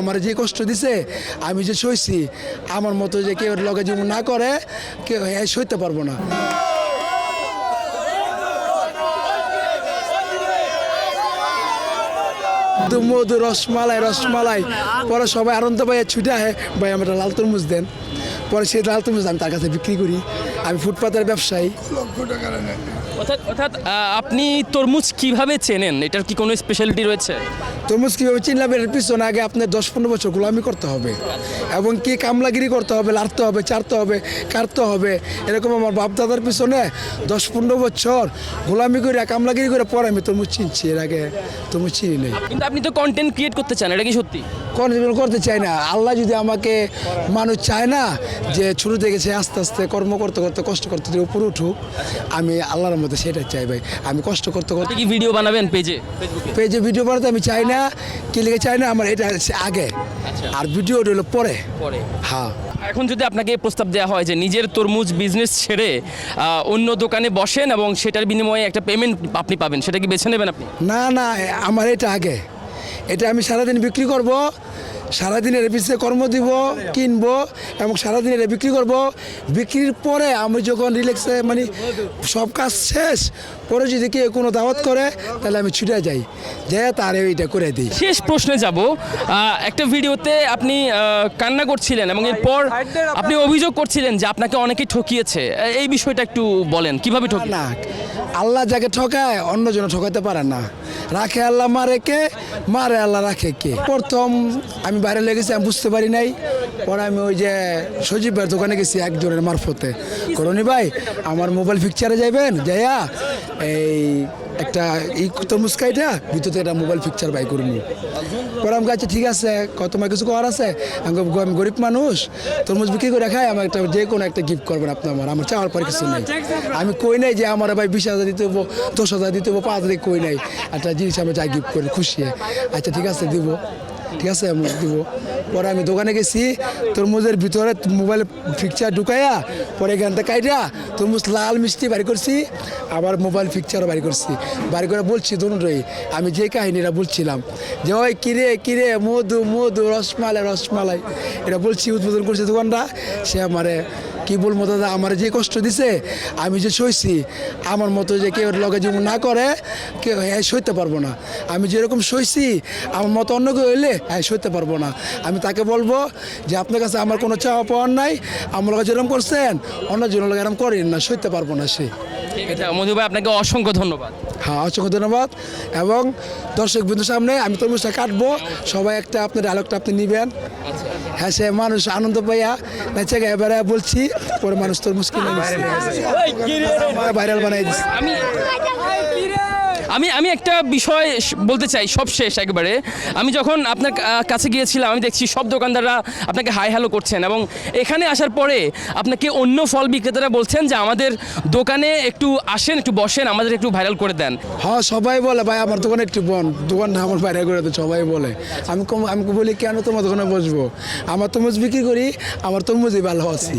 আমার যে কষ্ট দিছে, আমি যে সইছি, আমার মতো যে কেউ লগে জীবন না করে, কেউ সইতে পারব না। মধু রসমালাই রসমালাই। পরে সবাই আনন্দ পাইয়া ছুটে আহে, ভাই আমার লাল তরমুজ দেন। পরে সেই লাল তরমুজ আমি তার কাছে বিক্রি করি। আমি ফুটপাতের ব্যবসায়ী। অর্থাৎ অর্থাৎ আপনি তরমুজ কীভাবে চেনেন? এটার কি কোনো স্পেশালিটি রয়েছে? তরমুজ কীভাবে চিনলাম এর পিছনে আগে আপনার দশ পনেরো বছর গোলামি করতে হবে। এবং কি কামলাগিরি করতে হবে লাড়তে হবে চারতে হবে কাটতে হবে এরকম আমার বাপ দাদার পিছনে দশ পনেরো বছর গোলামি করে কামলাগিরি করে পরে আমি তরমুজ চিনছি। এর আগে তরমুজ চিনি নেই। কিন্তু আপনি তো কন্টেন্ট ক্রিয়েট করতে চান এটা কি সত্যি? কোনো জীবন করতে চাই না। আল্লাহ যদি আমাকে মানুষ চায় না যে শুরু থেকে সে আস্তে আস্তে কর্ম করতে করতে কষ্ট করতে করতে উপরে উঠুক আমি আল্লাহর মধ্যে সেটা চাই ভাই। আমি কষ্ট করতে করতে কি ভিডিও বানাবেন পেজে? পেজে ভিডিও বানাতে আমি চাই না কি লিখে চাই না আমার এটা হচ্ছে আগে। আর ভিডিও হলো পরে। পরে। হ্যাঁ। এখন যদি আপনাকে প্রস্তাব দেওয়া হয় যে নিজের তরমুজ বিজনেস ছেড়ে অন্য দোকানে বসেন এবং সেটার বিনিময়ে একটা পেমেন্ট আপনি পাবেন সেটা কি বেছে নেবেন আপনি? না না আমার এটা আগে। এটা আমি সারাদিন বিক্রি করব সারাদিনের পিছিয়ে কর্ম দিব কিনবো এবং সারাদিনের বিক্রি করব। বিক্রির পরে আমি যখন রিল্যাক্সে মানে সব কাজ শেষ পরে যদি কেউ কোনো দাওয়াত করে তাহলে আমি ছুটে যাই। যে তার এইটা করে দিই। শেষ প্রশ্নে যাব। একটা ভিডিওতে আপনি কান্না করছিলেন এবং এরপর আপনি অভিযোগ করছিলেন যে আপনাকে অনেকে ঠকিয়েছে। এই বিষয়টা একটু বলেন কীভাবে ঠকি না আল্লাহ যাকে ঠকায় অন্যজন ঠকাতে পারে না। রাখে আল্লাহ মারে কে? মারে আল্লাহ রাখে কে? প্রথম আমি বাইরে লেগেছি আমি বুঝতে পারি নাই। পরে আমি ওই যে সজীবের দোকানে গেছি একজনের মারফতে। করণি ভাই, আমার মোবাইল পিকচারে যাইবেন? যাইয়া এই একটা ই তরমুজ কাইটা ভিতরে একটা মোবাইল পিকচার বাই করব পরে আমি কাছে ঠিক আছে কত তোমার কিছু করার আছে? আমি আমি গরিব মানুষ, তরমুজ বিক্রি করে খাই আমার একটা যে কোনো একটা গিফট করবেন আপনার আমার আমার চাওয়ার পরে কিছু নেই। আমি কই নাই যে আমার ভাই বিশ হাজার দিতে হব দশ হাজার দিতে হব পাঁচ হাজার কই নাই। একটা জিনিস আমি যা গিফট করি, খুশি। আচ্ছা ঠিক আছে, দিব। ঠিক আছে দিব। পরে আমি দোকানে গেছি, তরমুজের ভিতরে মোবাইল পিকচার ঢুকাইয়া, পরে এখান থেকে কাইটা তরমুজ লাল মিষ্টি বাড়ি করছি, আবার মোবাইল পিকচারও বাড়ি করছি। বাড়ি করে বলছি দুটোই আমি যে কাহিনীটা বলছিলাম, যে ওই কিরে কিরে, মধু মধু, রসমালাই রসমালাই। এটা বলছি, উদ্বোধন করছে দোকানটা, সে আমারে কি বলব দাদা, আমার যে কষ্ট দিছে, আমি যে সইছি, আমার মতো যে কেউ লগে জীবন না করে, কেউ হ্যাঁ সইতে পারব না। আমি যেরকম সইছি, আমার মতো অন্য কেউ হইলে হ্যাঁ সইতে পারব না। আমি তাকে বলব যে, আপনার কাছে আমার কোনো চাওয়া পাওয়ার নাই, আমার লগে যেরকম করছেন, অন্য জনের লগে এরকম করেন না, সইতে পারব না সে। এটা আপনাকে অসংখ্য ধন্যবাদ। হ্যাঁ অসংখ্য ধন্যবাদ। এবং দর্শক বিন্দুর সামনে আমি তরমুজটা কাটবো। সবাই একটা আপনার ডায়লগটা আপনি নেবেন। হ্যাঁ সে মানুষ আনন্দ পাইয়া নেচে গায়ে বেড়া বলছি পরে মানুষ তরমুজ কিনে ভাইরাল বানাই দিচ্ছে আমি আমি একটা বিষয় বলতে চাই, সব শেষ একবারে। আমি যখন আপনার কাছে গিয়েছিলাম, আমি দেখছি সব দোকানদাররা আপনাকে হাই হ্যালো করছেন এবং এখানে আসার পরে আপনাকে অন্য ফল বিক্রেতারা বলছেন যে আমাদের দোকানে একটু আসেন, একটু বসেন, আমাদের একটু ভাইরাল করে দেন। হ্যাঁ সবাই বলে, ভাই, আমার দোকানে একটু বন দোকানটা আমার বাইরে করে দেয় সবাই বলে। আমি আমি বলি, কেন তোমার দোকানে বসবো? আমার তরমুজ বিক্রি করি, আমার তরমুজই ভালো আছি।